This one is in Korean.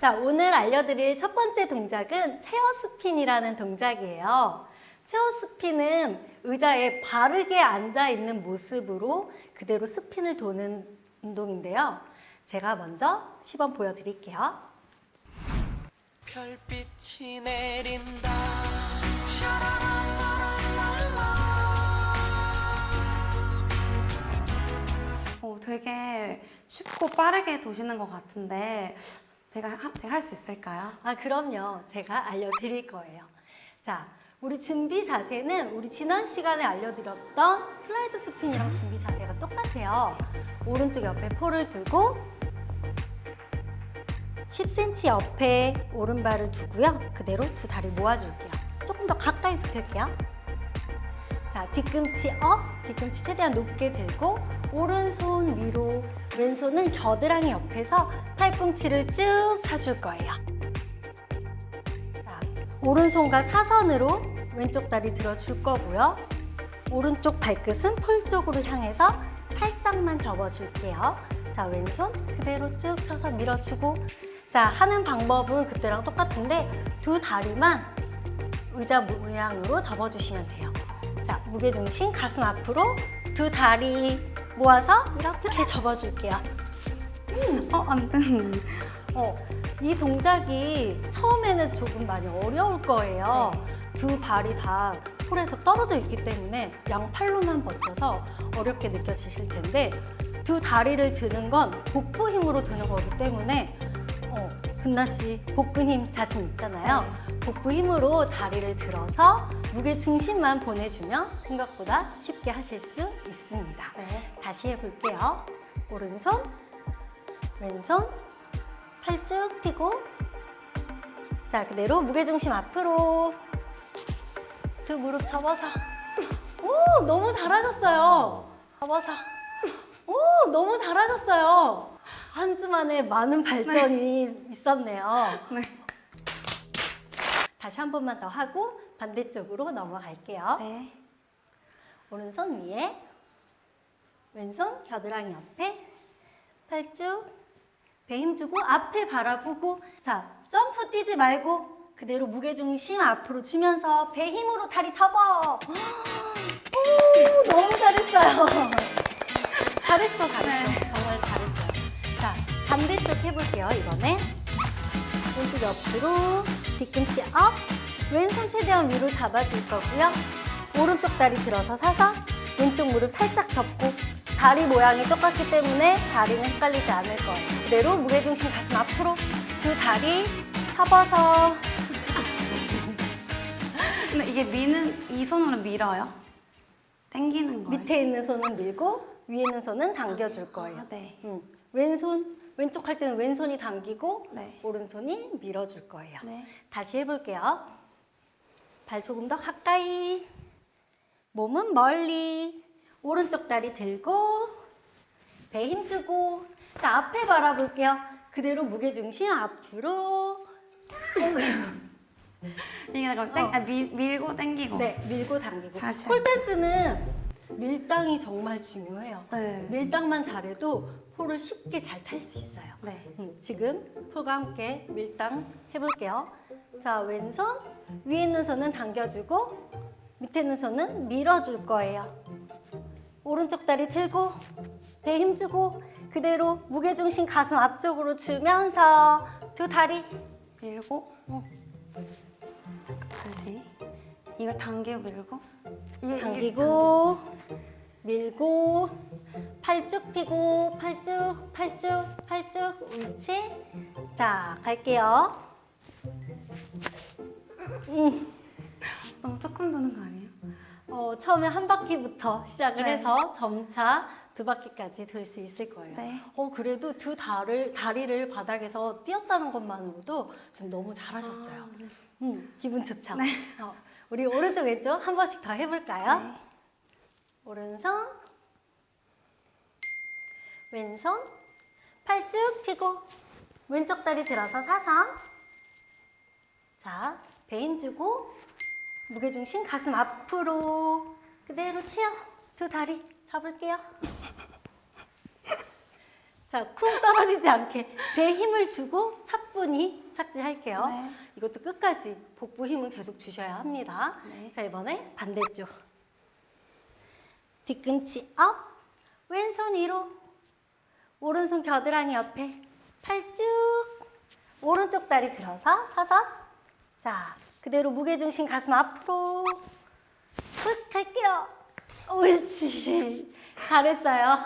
자, 오늘 알려드릴 첫 번째 동작은 체어 스핀이라는 동작이에요. 체어 스핀은 의자에 바르게 앉아 있는 모습으로 그대로 스핀을 도는 운동인데요. 제가 먼저 시범 보여드릴게요. 별빛이 내린다 어, 되게 쉽고 빠르게 도시는 것 같은데 제가 하- 제가 할 수 있을까요? 아, 그럼요. 제가 알려드릴 거예요. 자, 우리 준비 자세는 우리 지난 시간에 알려드렸던 슬라이드 스핀이랑 준비 자세가 똑같아요. 오른쪽 옆에 폴을 두고 10cm 옆에 오른발을 두고요. 그대로 두 다리 모아줄게요. 조금 더 가까이 붙을게요. 자, 뒤꿈치 업, 뒤꿈치 최대한 높게 들고 오른손 위로, 왼손은 겨드랑이 옆에서 팔꿈치를 쭉 펴줄 거예요. 자, 오른손과 사선으로 왼쪽 다리 들어줄 거고요. 오른쪽 발끝은 폴 쪽으로 향해서 살짝만 접어줄게요. 자, 왼손 그대로 쭉 펴서 밀어주고 자, 하는 방법은 그때랑 똑같은데 두 다리만 의자 모양으로 접어주시면 돼요. 자, 무게중심 가슴 앞으로 두 다리 모아서 이렇게 접어줄게요. 어, 안 되는. 어, 이 동작이 처음에는 조금 많이 어려울 거예요. 두 발이 다 폴에서 떨어져 있기 때문에 양팔로만 버텨서 어렵게 느껴지실 텐데 두 다리를 드는 건 복부 힘으로 드는 거기 때문에 어, 금나 씨 복부 힘 자신 있잖아요. 복부 힘으로 다리를 들어서 무게 중심만 보내주면 생각보다 쉽게 하실 수 있습니다. 네. 다시 해볼게요. 오른손, 왼손, 팔 쭉 펴고 자 그대로 무게 중심 앞으로 두 무릎 접어서 오 너무 잘하셨어요 접어서 오 너무 잘하셨어요 한 주 만에 많은 발전이 있었네요. 네. 다시 한 번만 더 하고 반대쪽으로 넘어갈게요. 네. 오른손 위에 왼손 겨드랑이 옆에 팔쭉 배 힘주고 앞에 바라보고 자 점프 뛰지 말고 그대로 무게중심 앞으로 주면서 배 힘으로 다리 접어. 오 너무 잘했어요. 잘했어 잘했어. 자 반대쪽 해볼게요 이번에 왼쪽 옆으로 뒤꿈치 업 왼손 최대한 위로 잡아줄 거고요 오른쪽 다리 들어서 사서 왼쪽 무릎 살짝 접고 다리 모양이 똑같기 때문에 다리는 헷갈리지 않을 거예요 그대로 무게중심 가슴 앞으로 두 다리 접어서 근데 이게 미는 이 손으로 밀어요? 당기는 거예요? 밑에 있는 손은 밀고 위에 있는 손은 당겨줄 거예요 아, 네. 음, 왼손 왼쪽 할 때는 왼손이 당기고 네. 오른손이 밀어줄 거예요 네. 다시 해볼게요. 발 조금 더 가까이. 몸은 멀리. 오른쪽 다리 들고. 배 힘주고. 자, 앞에 바라볼게요. 그대로 무게중심 앞으로. 이게 땡, 어. 아, 밀, 밀고 당기고. 네, 밀고 당기고. 다시 폴댄스는 밀당이 정말 중요해요. 네. 밀당만 잘해도 폴을 쉽게 잘 탈 수 있어요. 네. 음, 지금 폴과 함께 밀당 해볼게요. 자, 왼손 위에 있는 손은 당겨주고 밑에 있는 손은 밀어줄 거예요. 오른쪽 다리 들고 배 힘주고 그대로 무게중심 가슴 앞쪽으로 주면서 두 다리 밀고. 어. 다시. 이걸 당기고 밀고. 이게, 이게 당기고 밀고 팔쭉 펴고 팔쭉 팔쭉 팔쭉 옳지 자 갈게요 음, 너무 조금 도는 거 아니에요? 어, 처음에 한 바퀴부터 시작을 네. 해서 점차 두 바퀴까지 돌 수 있을 거예요 네. 어, 그래도 두 다리를, 다리를 바닥에서 띄었다는 것만으로도 지금 너무 잘하셨어요 아, 네. 음, 기분 좋죠? 네. 어, 우리 오른쪽 왼쪽 한 번씩 더 해볼까요? 네. 오른손, 왼손, 팔 쭉 펴고 왼쪽 다리 들어서 사선. 자, 배 힘주고 무게중심 가슴 앞으로 그대로 채워 두 다리 잡을게요. 자, 쿵 떨어지지 않게 배에 힘을 주고 사뿐히 삭제할게요. 네. 이것도 끝까지 복부 힘은 계속 주셔야 합니다. 네. 자, 이번에 반대쪽. 뒤꿈치 업, 왼손 위로, 오른손 겨드랑이 옆에 팔 쭉, 오른쪽 다리 들어서 서서. 자, 그대로 무게중심 가슴 앞으로. 훅 갈게요. 옳지. 잘했어요.